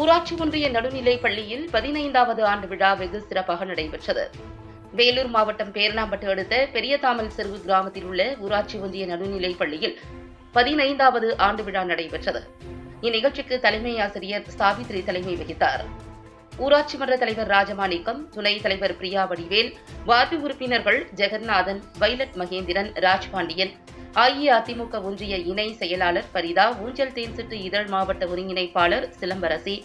ஊராட்சி ஒன்றிய நடுநிலைப் பள்ளியில் பதினைந்தாவது ஆண்டு விழா வெகு சிறப்பாக நடைபெற்றது. வேலூர் மாவட்டம் பேரணாம்பட்டு அடுத்த பெரியதாமல் செருவு கிராமத்தில் உள்ள ஊராட்சி ஒன்றிய நடுநிலைப் பள்ளியில் பதினைந்தாவது ஆண்டு விழா நடைபெற்றது. இந்நிகழ்ச்சிக்கு தலைமை ஆசிரியர் சாவித்ரி தலைமை வகித்தார். ஊராட்சி மன்ற தலைவர் ராஜமாணிக்கம் துணைத் தலைவர் பிரியா வடிவேல் வார்டு உறுப்பினர்கள் ஜெகநாதன் வைலட் மகேந்திரன் ராஜ்பாண்டியன் அஇஅதிமுக ஒன்றிய இணை செயலாளர் பரிதா ஊஞ்சல் தேன்சிட்டு இதழ் மாவட்ட ஒருங்கிணைப்பாளர் சிலம்பரசி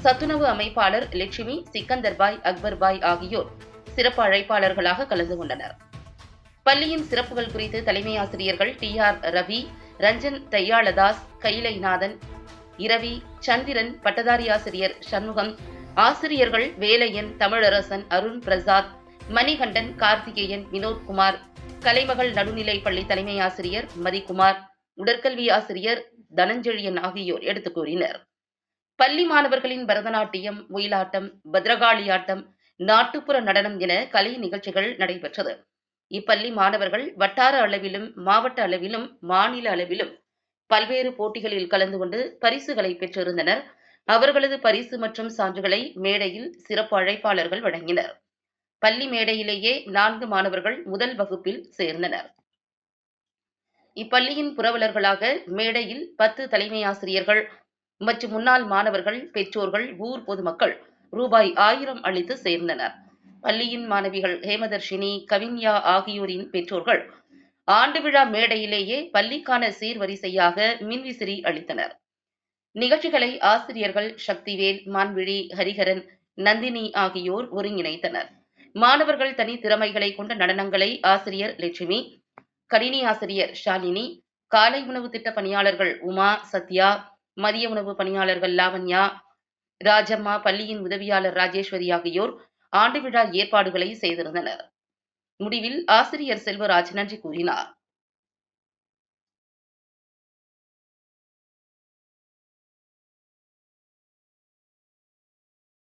சத்துணவு அமைப்பாளர் லட்சுமி சிக்கந்தர்பாய் அக்பர்பாய் ஆகியோர் சிறப்பு அழைப்பாளர்களாக கலந்து கொண்டனர். பள்ளியின் சிறப்புகள் குறித்து தலைமை ஆசிரியர்கள் டி ஆர் ரவி ரஞ்சன் தையாளதாஸ் கைலைநாதன் இரவி சந்திரன் பட்டதாரி ஆசிரியர் சண்முகம் ஆசிரியர்கள் வேலையன் தமிழரசன் அருண் பிரசாத் மணிகண்டன் கார்த்திகேயன் வினோத்குமார் கலைமகள் நடுநிலை பள்ளி தலைமை ஆசிரியர் மதிக்குமார் உடற்கல்வி ஆசிரியர் தனஞ்செழியன் ஆகியோர் எடுத்துக் கூறினர். பள்ளி மாணவர்களின் பரதநாட்டியம் ஒயிலாட்டம் பத்ரகாளி ஆட்டம் நாட்டுப்புற நடனம் என கலை நிகழ்ச்சிகள் நடைபெற்றது. இப்பள்ளி மாணவர்கள் வட்டார அளவிலும் மாவட்ட அளவிலும் மாநில அளவிலும் பல்வேறு போட்டிகளில் கலந்து கொண்டு பரிசுகளை பெற்றிருந்தனர். அவர்களது பரிசு மற்றும் சான்றுகளை மேடையில் சிறப்பு அழைப்பாளர்கள் வழங்கினர். பள்ளி மேடையிலேயே நான்கு மாணவர்கள் முதல் வகுப்பில் சேர்ந்தனர். இப்பள்ளியின் புரவலர்களாக மேடையில் பத்து தலைமை ஆசிரியர்கள் மற்றும் முன்னாள் மாணவர்கள் பெற்றோர்கள் ஊர் பொதுமக்கள் ரூபாய் ஆயிரம் அளித்து சேர்ந்தனர். பள்ளியின் மாணவிகள் ஹேமதர்ஷினி கவின்யா ஆகியோரின் பெற்றோர்கள் ஆண்டு விழா மேடையிலேயே பள்ளிக்கான சீர்வரிசையாக மின்விசிறி அளித்தனர். நிகழ்ச்சிகளை ஆசிரியர்கள் சக்திவேல் மான்விழி ஹரிஹரன் நந்தினி ஆகியோர் ஒருங்கிணைத்தனர். மாணவர்கள் தனி திறமைகளை கொண்ட நடனங்களை ஆசிரியர் லட்சுமி கணினி ஆசிரியர் ஷாலினி காலை உணவு திட்ட பணியாளர்கள் உமா சத்யா மதிய உணவு பணியாளர்கள் லாவண்யா ராஜம்மா பள்ளியின் உதவியாளர் ராஜேஸ்வரி ஆகியோர் ஆண்டு விழா ஏற்பாடுகளை செய்திருந்தனர். முடிவில் ஆசிரியர் செல்வராஜ் நன்றி கூறினார்.